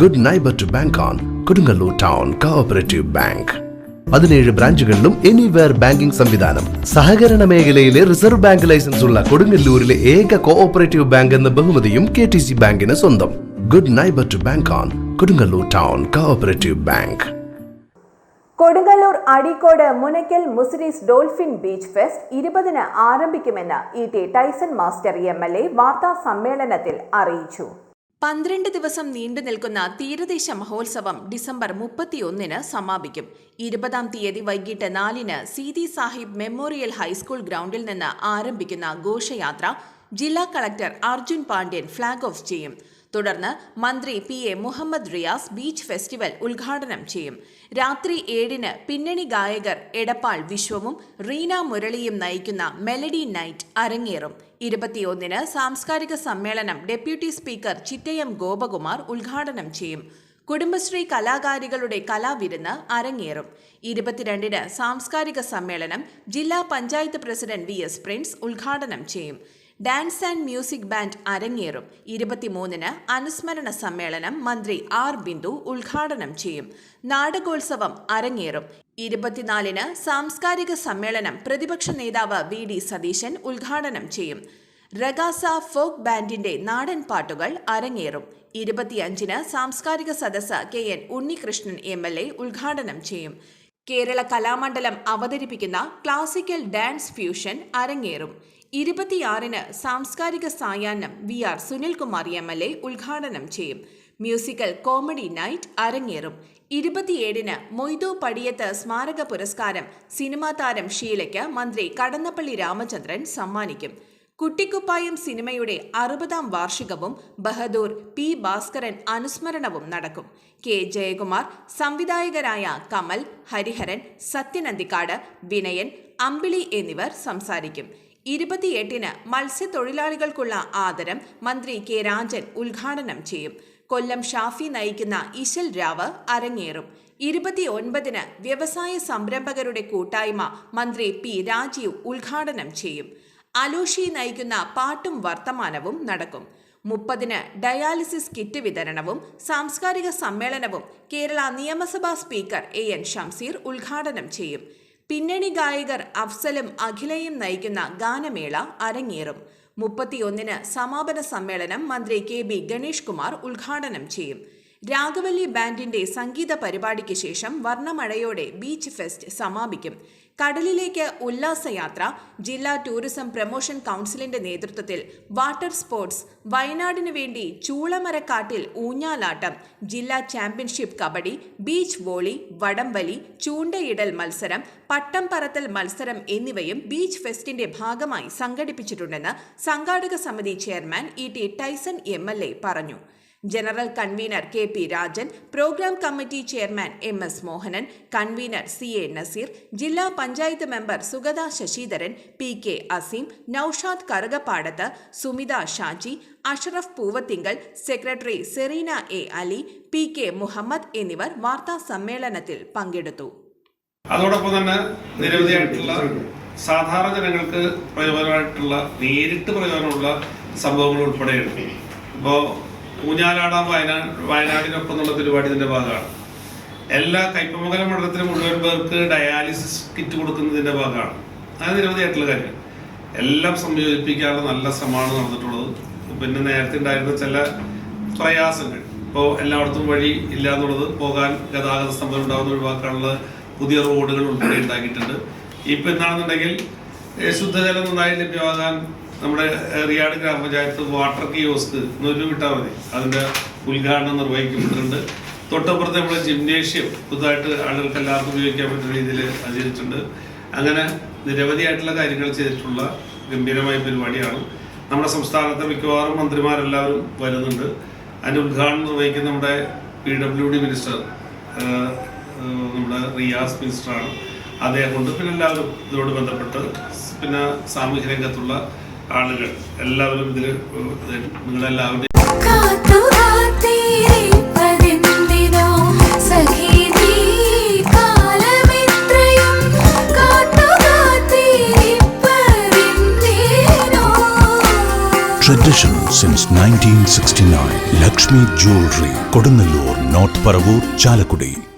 Good neighbour to bank on Kodungallur town cooperative bank പതിനേഴ് ബ്രാഞ്ചുകളിലും anywhere banking സംവിധാനം. സഹകരണ മേഖലയിലെ റിസർവ് ബാങ്ക് ലൈസൻസ് ഉള്ള കൊടുങ്ങല്ലൂരിലെ ഏക കോഓപ്പറേറ്റീവ് ബാങ്ക് എന്ന ബഹുമതിയും കെ ടി സി ബാങ്കിന് സ്വന്തം. Good neighbour to bank on Kodungallur town cooperative bank Kodungallur Adikkode Munakkal Muziris dolphin beach fest ഇരുപതിന് ആരംഭിക്കുമെന്ന് E T Tyson master M L A വാർത്താ സമ്മേളനത്തിൽ അറിയിച്ചു. പന്ത്രണ്ട് ദിവസം നീണ്ടു നിൽക്കുന്ന തീരദേശ മഹോത്സവം ഡിസംബർ മുപ്പത്തിയൊന്നിന് സമാപിക്കും. ഇരുപതാം തീയതി വൈകിട്ട് നാലിന് സീതി സാഹിബ് മെമ്മോറിയൽ ഹൈസ്കൂൾ ഗ്രൗണ്ടിൽ നിന്ന് ആരംഭിക്കുന്ന ഘോഷയാത്ര ജില്ലാ collector Arjun Pandian flag off ചെയ്യും. തുടർന്ന് മന്ത്രി P A Muhammad Riyas beach festival ഉദ്ഘാടനം ചെയ്യും. രാത്രി ഏഴിന് പിന്നണി ഗായകർ എടപ്പാൾ വിശ്വവും റീന മുരളിയും നയിക്കുന്ന മെലഡി നൈറ്റ് അരങ്ങേറും. ഇരുപത്തിയൊന്നിന് സാംസ്കാരിക സമ്മേളനം ഡെപ്യൂട്ടി സ്പീക്കർ ചിറ്റയം ഗോപകുമാർ ഉദ്ഘാടനം ചെയ്യും. കുടുംബശ്രീ കലാകാരികളുടെ കലാവിരുന്ന് അരങ്ങേറും. ഇരുപത്തിരണ്ടിന് സാംസ്കാരിക സമ്മേളനം ജില്ലാ panchayat president V S Prince ഉദ്ഘാടനം ചെയ്യും. ഡാൻസ് ആൻഡ് മ്യൂസിക് ബാൻഡ് അരങ്ങേറും. ഇരുപത്തിമൂന്നിന് അനുസ്മരണ സമ്മേളനം മന്ത്രി ആർ ബിന്ദു ഉദ്ഘാടനം ചെയ്യും. നാടകോത്സവം അരങ്ങേറും. ഇരുപത്തിനാലിന് സാംസ്കാരിക സമ്മേളനം പ്രതിപക്ഷ നേതാവ് വി ഡി സതീശൻ ഉദ്ഘാടനം ചെയ്യും. റഗാസ ഫോക്ക് ബാൻഡിന്റെ നാടൻ പാട്ടുകൾ അരങ്ങേറും. ഇരുപത്തിയഞ്ചിന് സാംസ്കാരിക സദസ്സ് K N Unnikrishnan M L A ഉദ്ഘാടനം ചെയ്യും. കേരള കലാമണ്ഡലം അവതരിപ്പിക്കുന്ന ക്ലാസിക്കൽ ഡാൻസ് ഫ്യൂഷൻ അരങ്ങേറും. ഇരുപത്തിയാറിന് സാംസ്കാരിക സായാഹ്നം V R Sunilkumar M L A ഉദ്ഘാടനം ചെയ്യും. മ്യൂസിക്കൽ കോമഡി നൈറ്റ് അരങ്ങേറും. ഇരുപത്തിയേഴിന് മൊയ്തു പടിയത്ത് സ്മാരക പുരസ്കാരം സിനിമാ താരം ഷീലയ്ക്ക് മന്ത്രി കടന്നപ്പള്ളി രാമചന്ദ്രൻ സമ്മാനിക്കും. കുട്ടിക്കുപ്പായം സിനിമയുടെ അറുപതാം വാർഷികവും ബഹദൂർ പി ഭാസ്കരൻ അനുസ്മരണവും നടക്കും. കെ ജയകുമാർ സംവിധായകരായ കമൽ ഹരിഹരൻ സത്യനന്ദിക്കാട് വിനയൻ അമ്പിളി എന്നിവർ സംസാരിക്കും. ഇരുപത്തിയെട്ടിന് മത്സ്യത്തൊഴിലാളികൾക്കുള്ള ആദരം മന്ത്രി കെ രാജൻ ഉദ്ഘാടനം ചെയ്യും. കൊല്ലം ഷാഫി നയിക്കുന്ന ഇശൽ രാവ് അരങ്ങേറും. ഇരുപത്തിയൊൻപതിന് വ്യവസായ സംരംഭകരുടെ കൂട്ടായ്മ മന്ത്രി പി രാജീവ് ഉദ്ഘാടനം ചെയ്യും. അലോഷി നയിക്കുന്ന പാട്ടും വർത്തമാനവും നടക്കും. മുപ്പതിന് ഡയാലിസിസ് കിറ്റ് വിതരണവും സാംസ്കാരിക സമ്മേളനവും കേരള നിയമസഭാ സ്പീക്കർ എ എൻ ഷംസീർ ഉദ്ഘാടനം ചെയ്യും. പിന്നണി ഗായകർ അഫ്സലും അഖിലയും നയിക്കുന്ന ഗാനമേള അരങ്ങേറും. മുപ്പത്തിയൊന്നിന് സമാപന സമ്മേളനം മന്ത്രി കെ ബി ഗണേഷ് കുമാർ ഉദ്ഘാടനം ചെയ്യും. രാഘവല്ലി ബാൻഡിന്റെ സംഗീത പരിപാടിക്ക് ശേഷം വർണമഴയോടെ ബീച്ച് ഫെസ്റ്റ് സമാപിക്കും. കടലിലേക്ക് ഉല്ലാസയാത്ര ജില്ലാ ടൂറിസം പ്രൊമോഷൻ കൗൺസിലിന്റെ നേതൃത്വത്തിൽ വാട്ടർ സ്പോർട്സ് വയനാടിനു വേണ്ടി ചൂളമരക്കാട്ടിൽ ഊഞ്ഞാലാട്ടം ജില്ലാ ചാമ്പ്യൻഷിപ്പ് കബഡി ബീച്ച് വോളി വടംവലി ചൂണ്ടയിടൽ മത്സരം പട്ടം പറത്തൽ മത്സരം എന്നിവയും ബീച്ച് ഫെസ്റ്റിന്റെ ഭാഗമായി സംഘടിപ്പിച്ചിട്ടുണ്ടെന്ന് സംഘാടക സമിതി chairman E T Tyson M പറഞ്ഞു. General convener K P Rajan programme committee chairman M S Mohanan convener C A Nazeer ജില്ലാ panchayat member Sugatha Sasidharan P K Azeem Noushad Karukappadath Sumitha Shaji Ashraf Poovathinkal secretary Sereena A Ali P K Muhammad എന്നിവർ വാർത്താ സമ്മേളനത്തിൽ പങ്കെടുത്തു. അതോടൊപ്പം തന്നെ നിരവധിയായിട്ടുള്ള സാധാരണ ജനങ്ങൾക്ക് പ്രയോജനമായിട്ടുള്ള നേരിട്ട് പ്രയോജനമുള്ള സംഭവങ്ങൾ ഉൾപ്പെടെയുണ്ട്. ഇപ്പോൾ ഊഞ്ഞാലാടാൻ വയനാട് വയനാടിനൊപ്പം എന്നുള്ള പരിപാടി ഇതിന്റെ ഭാഗമാണ്. എല്ലാ കൈപ്പമംഗലം മണ്ഡലത്തിലെ മുഴുവൻ പേർക്ക് ഡയാലിസിസ് കിറ്റ് കൊടുക്കുന്നതിന്റെ ഭാഗമാണ്. അങ്ങനെ നിരവധിയായിട്ടുള്ള കാര്യം എല്ലാം സംയോജിപ്പിക്കാനുള്ള നല്ല ശ്രമമാണ് നടന്നിട്ടുള്ളത്. പിന്നെ നേരത്തെ ഉണ്ടായിരുന്ന ചില പ്രയാസങ്ങൾ. ഇപ്പോൾ എല്ലായിടത്തും വഴി ഇല്ല എന്നുള്ളത് പോകാൻ ഗതാഗത സ്തംഭനം ഉണ്ടാകുന്ന ഒഴിവാക്കാനുള്ള പുതിയ റോഡുകൾ ഉൾപ്പെടെ ഉണ്ടാക്കിയിട്ടുണ്ട്. ഇപ്പൊ എന്താണെന്നുണ്ടെങ്കിൽ ശുദ്ധജലം നന്നായി ലഭ്യമാകാൻ നമ്മുടെ റിയാട് ഗ്രാമപഞ്ചായത്ത് വാട്ടർ കിയോസ്ക് എന്നൊരു വിട്ടാൽ മതി. അതിന്റെ ഉദ്ഘാടനം നിർവഹിക്കപ്പെട്ടിട്ടുണ്ട്. തൊട്ടപ്പുറത്ത് നമ്മുടെ ജിംനേഷ്യം പുതുതായിട്ട് ആളുകൾക്ക് എല്ലാവർക്കും ഉപയോഗിക്കാൻ പറ്റുന്ന രീതിയിൽ അത് അങ്ങനെ നിരവധിയായിട്ടുള്ള കാര്യങ്ങൾ ചെയ്തിട്ടുള്ള ഗംഭീരമായ പരിപാടിയാണ്. നമ്മുടെ സംസ്ഥാനത്തെ മിക്കവാറും മന്ത്രിമാരെല്ലാവരും വരുന്നുണ്ട്. അതിന്റെ ഉദ്ഘാടനം നിർവഹിക്കുന്ന നമ്മുടെ പി ഡബ്ല്യു ഡി മിനിസ്റ്റർ നമ്മുടെ റിയാസ് മിനിസ്റ്ററാണ്. അദ്ദേഹം കൊണ്ട് പിന്നെ എല്ലാവരും ഇതോട് ബന്ധപ്പെട്ട് പിന്നെ സാമൂഹ്യ രംഗത്തുള്ള ആളുകൾ എല്ലാവരും ഇതിൽ നിങ്ങളെല്ലാവരും Tradition since 1969. Lakshmi Jewelry, Kodunallur, North Paravur, Chalakudi.